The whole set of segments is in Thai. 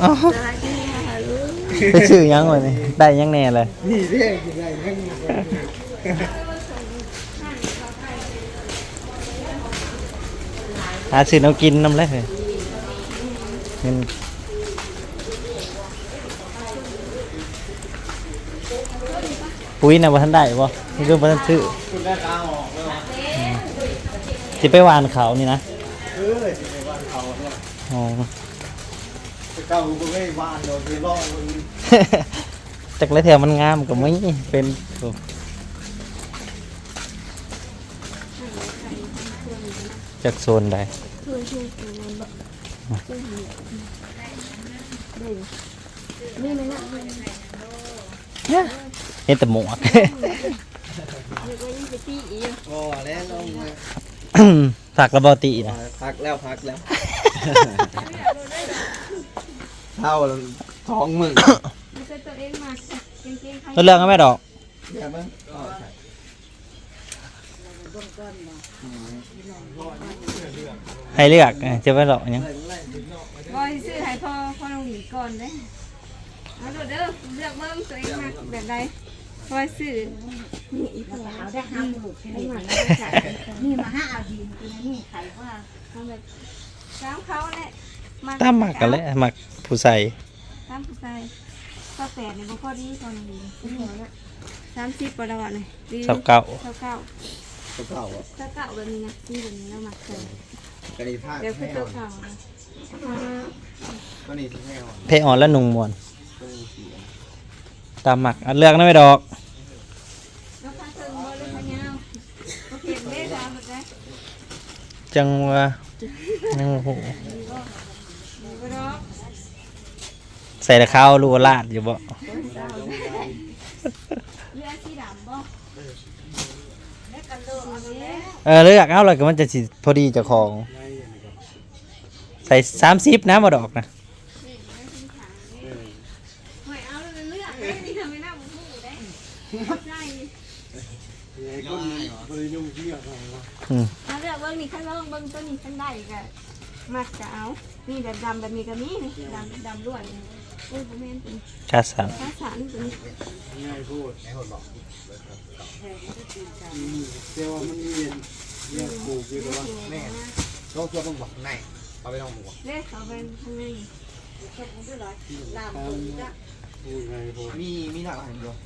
เอาสวัสดีค่ะลูกไปซื้อยังวะนี่ได้ยังแน่เลยนี่เรียกกินได้ยังหาซื้อน้ำกินน้ำเลยเงินปุ๋ยนะบ่ทันได้บ่นี่ก็บ่ทันซื้อคุณได้กลางออกแล้วสิไปหวานเขานี่นะเออที่ในบ้านเขาเนี่ยอ๋อจะ เก้ากูไม่บ้านโดนไปล่อมันจากไรแถวมันงามก็ไม่เป็นโอ้จากโซนใดช่วยช่วยช่วยมันบอกช่วยหน่อยเด่นนี่มันน่ะมันเรียกเห็นแต่หมวกว่ายี่สิบปีอีกโอ้แล้วลงเลยผักระเบาตีนะพักแล้วพักแล้ว เท่าท้องมึงมันเป็นตัวเองมากจริงๆใครแล้วเรื่องก็ไม่ดอกเดี๋ยวมึงให้เลือกเอ้ยจะไปหรอกยังบอยซื้อให้พ่อพ่อน้องหลีก่อนเด้เอาดูเด้อเลือกเบิ่งตัวเองมากแบบใดบอยซื้อนี่อีพ่อเอาได้ห้าหมื่นนี่มานี่มาห้าเอาดีตัวนี้ใครว่าทำแบบตามเขาแหละตามหมักกันแหล้วหมัก ผู้ใส่ตามผู้ชายก็แปดในบ่พอดีตอนนี้สามสิบปะละวะเลยดีสับเก่าเก้าเก้าตัวเก่าอะเก้าเก้าแบบนี้นะนี่แบบนี้แล้วหมักใส่กระดิ่งผ้าเดี๋ยวคือแห้ตัววเก่านะตัวนี้แห้วเพอ่อนและนุ่งมวนตัวนี้สีตามหมักอันเลือกนะไม่ดอกแล้วข้างเทิงบ่เลยข้างยาวโอเคเด้ตามแบบนี้จังว่ายังโอ้โห ดูก็ดอก ใส่แต่ข้าวรูลาดอยู่บ่เลือดสีดำบ่แล้วกันโลเอาเด้เออเลือกเอาเลยก็มันจะสิพอดีเจ้าของ ใส่สามสิบนะมาดอกนะหอยเอาแล้วเลือกเด้นี่ทำให้หน้าบุ้งเด้ใช่ก็ดีก็เลยยุ่งเกี่ยวกันวะอืม ถ้าเลือกเบิ่งนี่ข้างล่างเบิ่งตัวนี้ข้างใดก็มักจะเอา นี่แบบดำแบบนี้ก็มีนี่ดำดำล้วนนี่ โอ้ยบ่แม่นเป็นคาสันภาษานี่ตัวนี้ง่ายพูดไอ้คนบอกเจ้าว่ามันเรียนเรียนปลูกอยู่ตัวแม่ต้องชวนต้องบอกไหนเอาไปต้องบอกเด้เขาเป็นข้างในพูดไงพูดมีมีหนักอะไรบ้าง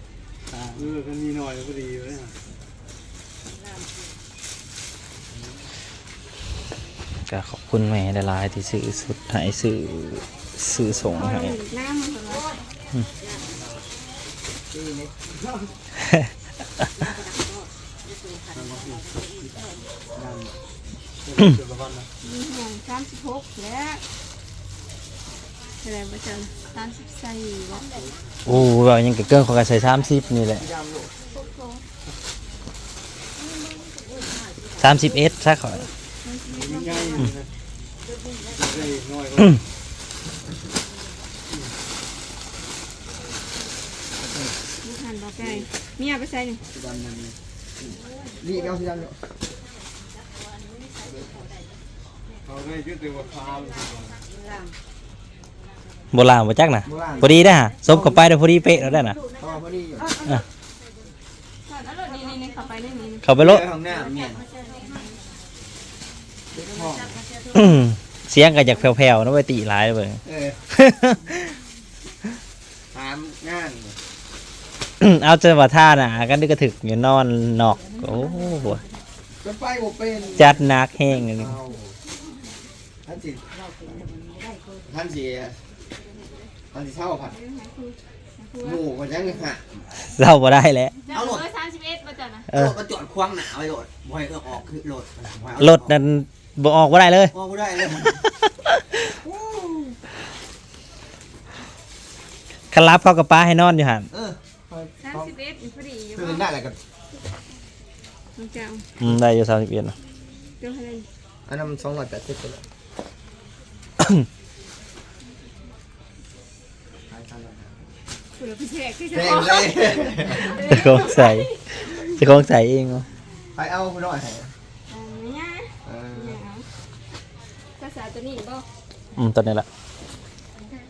เออกันมีหน่อยพอดีเลยก็ขอบคุณแม่หลายๆที่ซื้อสุดให้ซื้อ ซื้อส่งเอาให้ลงน้ำมันเหรอมีห่วงสามสิบหกแล้วอะไรบ้างสามสิบสี่แล้วโอ้แบบยังกับเกินของการใส่สามสิบนี่แหละสามสิบเอสซะขอ ง่ายนะได้น้อยลูกหันดอกไก่มีเอาไปใส่หนึ่งดำนั่นนี่เอาสีดำเนาะเขาได้ยึดตัวพาโบราณมาจักนะพอดีได้อฮะซบกับไปได้พอดีเป๊ะแล้วได้นะเขาพอดีอยู่ก่อนเอารถนี่นี่นี่เข้าไปในนี้เข้าไปโลดข้างหน้าเมียนห้องอื้อเสียงก็จากแผ่วๆนะไปตีหลายเลยเออถามงาน เอาเจอว่าท่าน่ะกันดึกกระถึกอยู่นอนนอก โอ้โหจะไปบ่เป็นจัดหนักแห้งอันนี้เอาท่านสิท่านสิท่านสิเช่าผัดหมูก็ยังหะเศร้าบ่ได้แล้วเอารถสามสิบเอ็ดมาจ้ะนะเออ รถมาจอดควางหนาไว้รถบ่ให้เออออกคือรถรถนั้นบ่ออกบ่ได้เลย ออกบ่ได้เลยคันรับเข้ากับป้าให้นอนอยู่หันเออสามสิบเอ็ด พอดีอยู่คือได้อะไรกันมันจะเอาอืมได้อยู่สามสิบเอ็ดนะเดี๋ยวอะไรอันนั้นมันสองร้อยแปดสิบเลยคุณเราไปแชร์คือจะแพเอางเลยจะคงใส่จะคงใส่เองเหรอไปเอาไปหน่อยอันนี้นะเออเนี่ยเอาภาษาตัวนี้บ่อืมตอนนี้ละ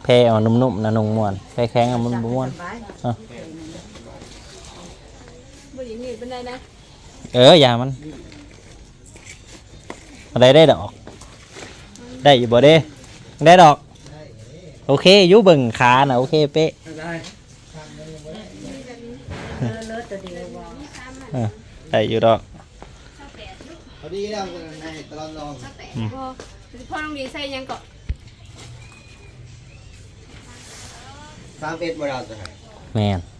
แพ้เอานุ่มๆนะนงม่วนแพ้แข็งเอามันบ่ม่วนสบา ยบ่อย่างนี้เป็นไรนะเอออย่ามันอะไรได้ดอก ได้อยู่บ่เด้ได้ดอก โอเคอยู่เบิ่งขาน่ะโอเคเป๊ะได้เลอะเลอะตัวเดียววางเออได้อยู่ดอกพอดีแล้วในตลอดลองพ่อพ่อน้องหลีใส่ยังเกาะสามเอ็ดบ่เราจะให้แม่น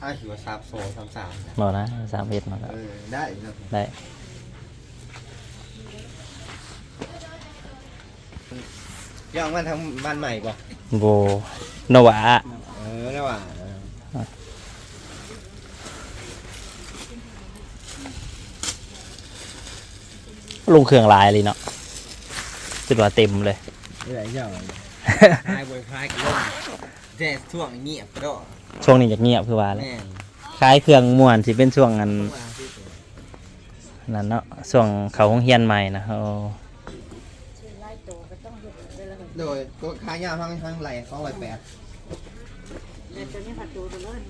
ถ้าถือว่าซับโซสามสามบ่นะสามเอ็ดมาแล้วเออได้ครับได้ย่องมันทำบ้านใหม่ป่ะโบนวะเออแล้วว่าลงเครื่องลายเลยเนาะจุดว่าเต็มเลยไม่ได้ย่องคลายบวยคลายกันลงแจ๊สช่วงเงียบก็ได้ ช่วงนี้อยากเงียบคือว่าเลยแม่นคล้ายเครื่องม่วนสิเป็นช่วงอันว่าที่สุดนั้นเนาะช่วงเขาห้องเฮียนใหม่นะโอ้ชื่อไล่โตก็ต้องหยุดเลยละโดยตัวขายาวทั้งทั้งไหลสองร้อยแปดแต่ตัวนี้ผัดตัวตัวเลย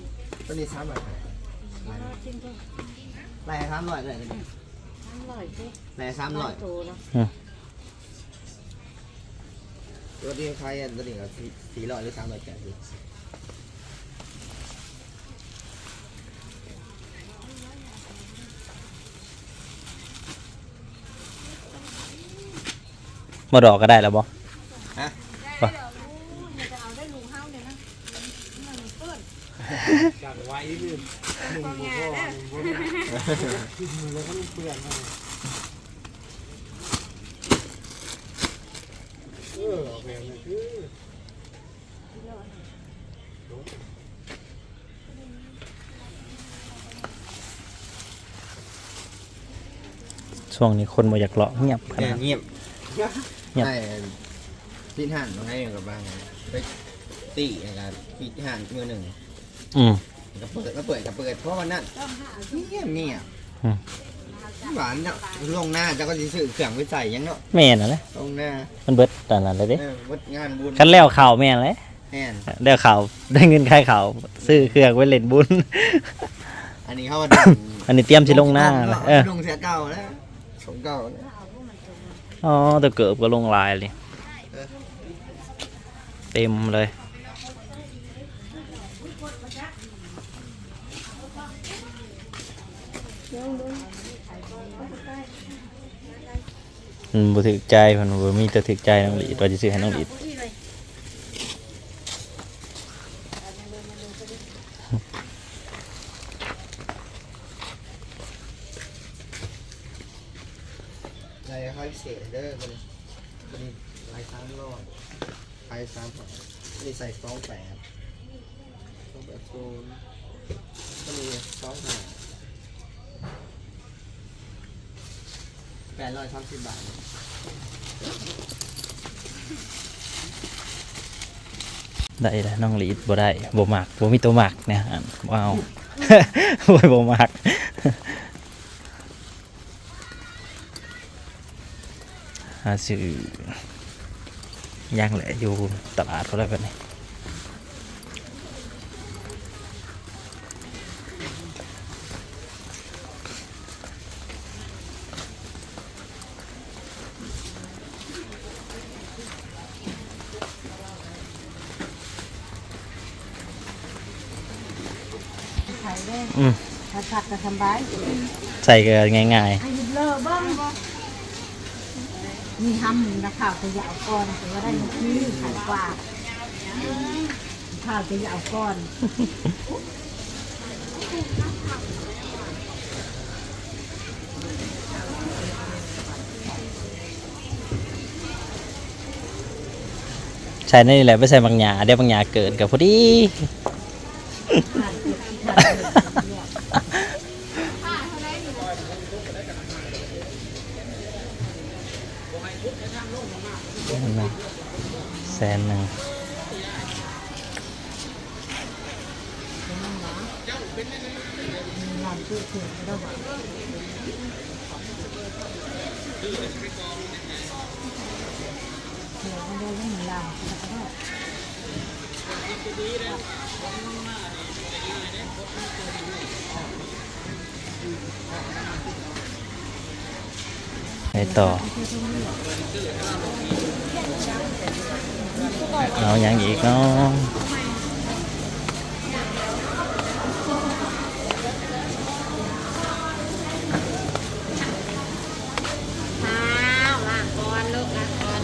ตัวนี้สามร้อยแปดชิ้นก็ไหลสามร้อยเลยอร่อยสิไหลสามร้อยโตแล้วตัวนี้ขายอันตัวนี้ก็สี่ร้อยหรือสามร้อยแปดสิ มาดอกก็ได้แล้วบ่ฮะว่ะจะเอาได้ลุงเฮาเนี่ยนะมันเปิ้นจากไว้ลืมกองงานนะแล้วก็เปื่อนมาเออโอเคมันคือช่วงนี้คนบ่อยากเลาะเงียบขเงียนาบดเงียบเงียบ ให้ที่ห่านมาให้กับบ้างไปตีนะครับปีห่านมือหนึ่งอืมก็เปิดก็เปิดก็เปิดเพราะวันนั้นเงียบเงียบอืมหวานเนาะลงหน้าเจ้าก็จะซื้อเครื่องไปใส่ยังเนาะแม่นน่ะแหละลงหน้ามันเบิดตอนนั้นเลยเด้เออวัดงานบุญคันแล้วข่าวแม่นเลยแน่นแล้วข่าวได้เงินค่ายข่าวซื้อเครื่องไว้เล่นบุญอันนี้เขาว่าอันนี้เตรียมสิลงหน้าแล้วเออลงเสียเก่าแล้วสมเก่าแล้ว อ๋อแตะเกือบก็ลงลายเลยเต็มเลยมันบ่ถึกใจมันบ่มีแต่ถึกใจน้องหลีดว่าจะซื้อให้น้องหลีด ลายค่อยเสียเด้อมันมันลายสามร้อยลายสามนี่ใส่สองแปดสองแปดศูนย์ก็มีสองห้า แปดร้อยสามสิบบาทได้แล้วน้องหลีดบ่ได้บ่มักบ่มีตัวมักเนี่ยอันบ่เอาโอ้ยบ่มักหาซื้อย่างแหละอยู่ตลาดก็ได้แบบนี้ ไข่ได้อืมผัดผัดก็สบายใส่ก็ง่ายให้หยุดเลอะบ้างมีทำหนึ่งนะข่าวจะยาวก่อนแต่ว่าได้เงินที่ขายกว่าข่าวจะยาวก่อนๆ ใช้นี่แหละไม่ใส่บางหยาเดี๋ยวบางหยาเกิดกับพอดี แสนหนึ่งร้านตู้เถื่อนก็ได้หวานเถื่อนไม่ได้ยังมีลาไปต่อเอาอย่างอีกเนาะ ข้าวล้างก่อนลูกล้างก่อน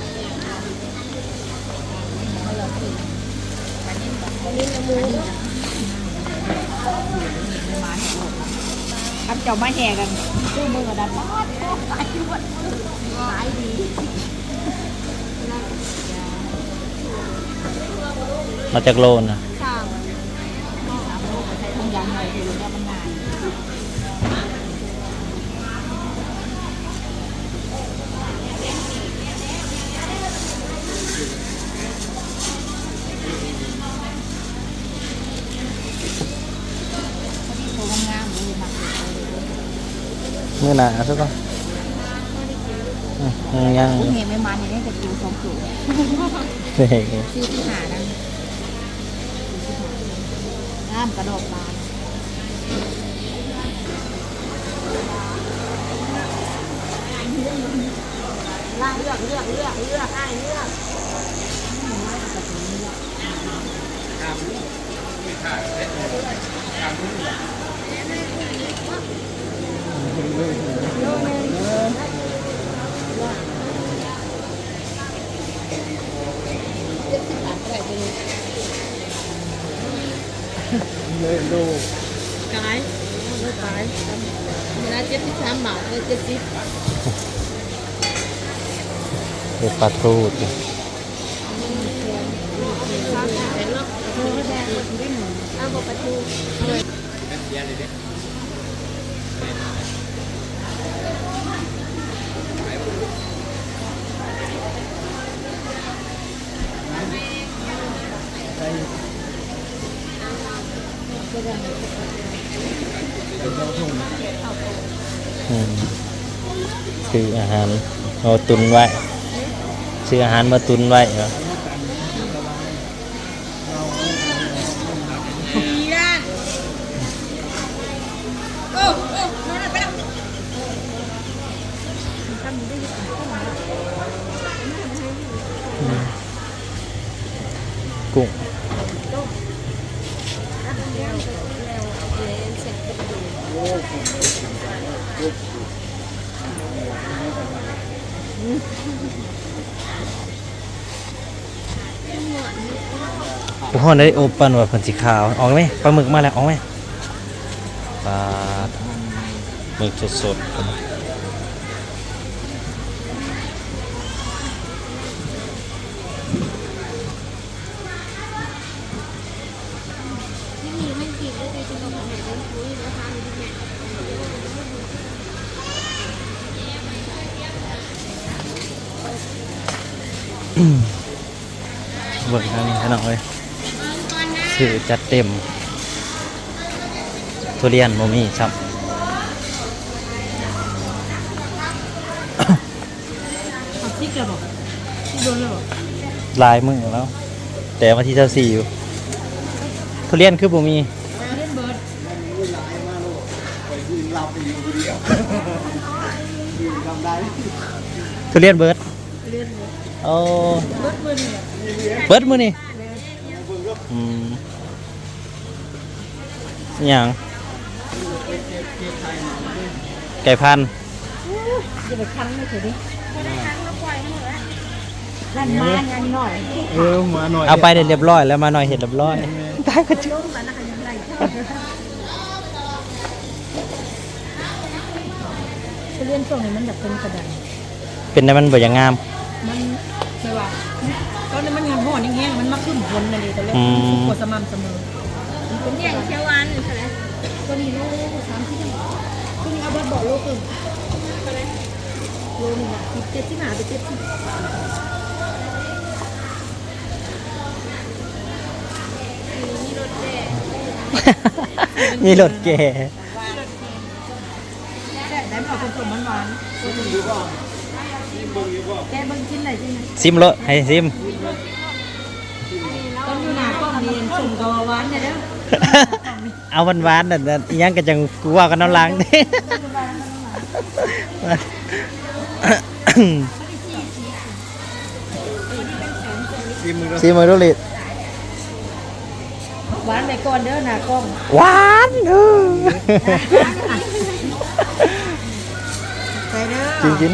ทำเจ้ามาแห่กันซื้อมือกันดันมอดตายหมดขายดีมาจากโลนนะสามใช้ทงยางหน่อยดูแล้วมันง่ายพอดีโชว์งามๆเลยมักเลย มื่อหนาสักก่อนอืมยังพวกเห็นไม่มาเนี่ยได้แต่คิวสองตัวเฮ้ยซื้อที่หาดังงามกระดอกบานล่างเลือกเลือกเลือกเลือกอ้ายเลือกเลยดูกายลู กกายเวลาเจ็ดสิบสามบาทเลยเจ็ดสิบเด็ดปลาทูดอยู่ เอาบอกประตู อืม ซื้ออาหารเอาตุนไว้ ซื้ออาหารมาตุนไว้เหรอ โอ้โหได้โอปันว่าเพิ่นสีขาว ออกไหมปลาหมึกมาแล้ว ออกไหมปลาหมึกสดๆ เบิกทางนี้ขนาดเลยสื่อจัดเต็ม ทุเรียนโมมี่ครับเอาซิกเลยบอกซิกโดนเลยบอกลายมือแล้ว แต่วันที่เท่าสี่อยู่ ทุเรียนคือบ่มีเล่นเบิร์ดไปยืนรับไปอยู่คนเดียวยืนทำได้ทุเรียนเบิร์ดเล่นเบิร์ด โอ้เบิร์ดเบิร์ดเนี่ยเบิร์ดมือนี่อืมอหย่างไก่พันธุ์จะไปคั้งไม่ถึงดินั่นมางานหน่อยเออมาหน่อยเอาไปได้เรียบร้อยแล้วมาหน่อยเห็ดเรียบร้อยตายก็จุล้มกันนะคะยังไงจะเล่นช่วงนี้มันแบบเป็นกระดานเป็นได้มันบ่อย่างงามมันไม่ว่า ตอนนี้มันงานห่อนี่แห้งมันมาขึ้นบนนั่นเองแต่แรกอืมสุกกว่าสม่ำเสมอมันเป็นเนี่ยเชียววันใช่ไหมตัวนี้โลสามที่ตัวนี้เอาไปบอกโลกอื่นโลหนึ่งอะสิบเจ็ดที่หาไปเจ็ดที่มีรถแก่ได้บอกคนสมมันหวานแกเบิ่งกินไหนกินไหนซิมรถให้ซิม เอาหวานๆนั่นน่ะอิหยังก็จังกลัวกันน้ำล้างเด้ทีมมือเราซีมือดูลิดหวานไปก่อนเด้อหน้ากล้องหวานเออใส่เด้อกินกิน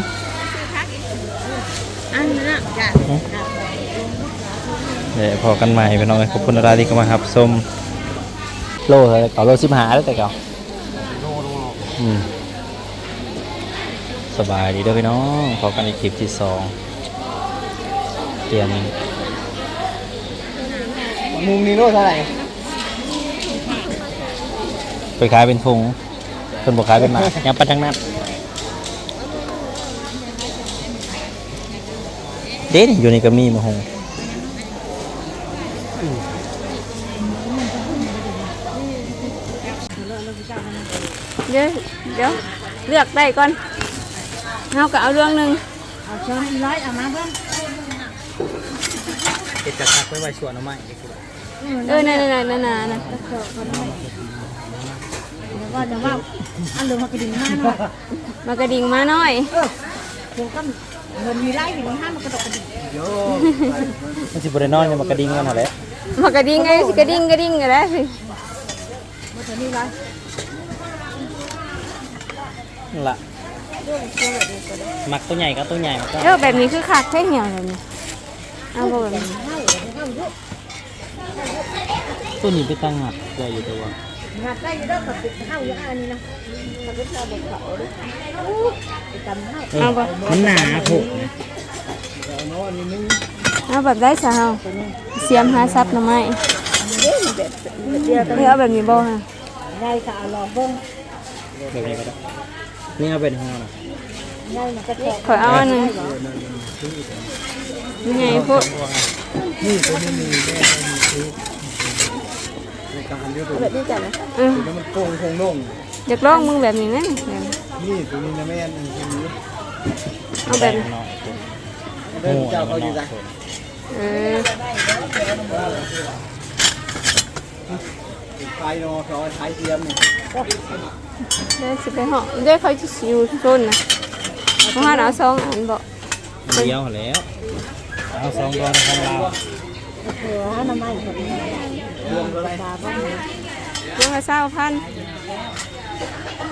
อันนั้นน่ะจ้ะเดี๋ยวพอกันใหม่พี่น้องขอบคุณอะไรที่เข้ามาครับส้มโลเลยเก่าโลสิบหาแล้วแต่เก่าอืมสบายดีเด้อพี่น้องพอกันอีกคลิปที่สองเตรียมมุมนี้โน่เท่าไหร่ไปขายเป็นถุงเพิ่นบอกขายเป็นหมากยังไปทางนั้นเด็ดอยู่ในกระมีมาหง เดี๋ยวเดี๋ยวเลือกได้ก่อนเอาก็เอาเรื่องหนึ่งเอาช้อนร้อยเอามาเบิ่งเก็บกระตักไว้ไว้ชวนเอาไม้เออนั่นนั่นนั่นนั่นนั่นแล้วก็จะว่าอันเหลือมากระดิ่งมาหน่อยมากระดิ่งมาหน่อยเดี๋ยวก็เงินมีไล่ถึงห้ามมันกระดกกระดิ่งมันสิบ่ได้นอนยังมากระดิ่งกันหั่นแหละมากระดิ่งไงสิกระดิ่งกระดิ่งกันแล้วสิมันจะมีไรนั่น ล่ะมักตัวใหญ่กับตัวใหญ่มันก็เออแบบนี้คือขาดแค่เหี่ยวเลยนี่เอาบ่แบบนี้ตัวนี้ไปตั้งหัดใหญ่อยู่ตัวงานได้อยู่แล้วกับติดข้าวอยู่อันนี้นะมันก็ชอบบนเขาด้วยไปจำข้าวเอาบ่มันหนาโผล่เอาแบบได้ซะเฮาเสียมหาซับหน่อไม้เอ๊ะแบบเดียวกันเออเอาแบบนี้บ่ฮะได้ก็เอาลองเบิ้งแบบนี้ก็ได้ นี่เอาเป็นหัวนะได้มันก็แตกขอเอาอันหนึงนี่ไงพวกในการเลือกตัวแบบนี้จ้ะนะเออแล้วมันโค้งโค้งลงอยากลองมึงแบบนี้นะแบบนี้นี่ตัวนี้นะแม่นตัวนี้เอาแบบนี้เดินเจ้าเขาอยู่จ้ะเออไฟนอเขาใช้เทียมนี่ เดี๋ยวสิไปเหาะเดี๋ยวเขาจะอยู่ชนนะเพราะว่าเอาสองอันบ่เดียวแล้วเอาสองดอนของเราเหลือน้ำมันแบบนี้รวมเท่าไหร่ตาบ้างเรื่องละเศร้าพันเ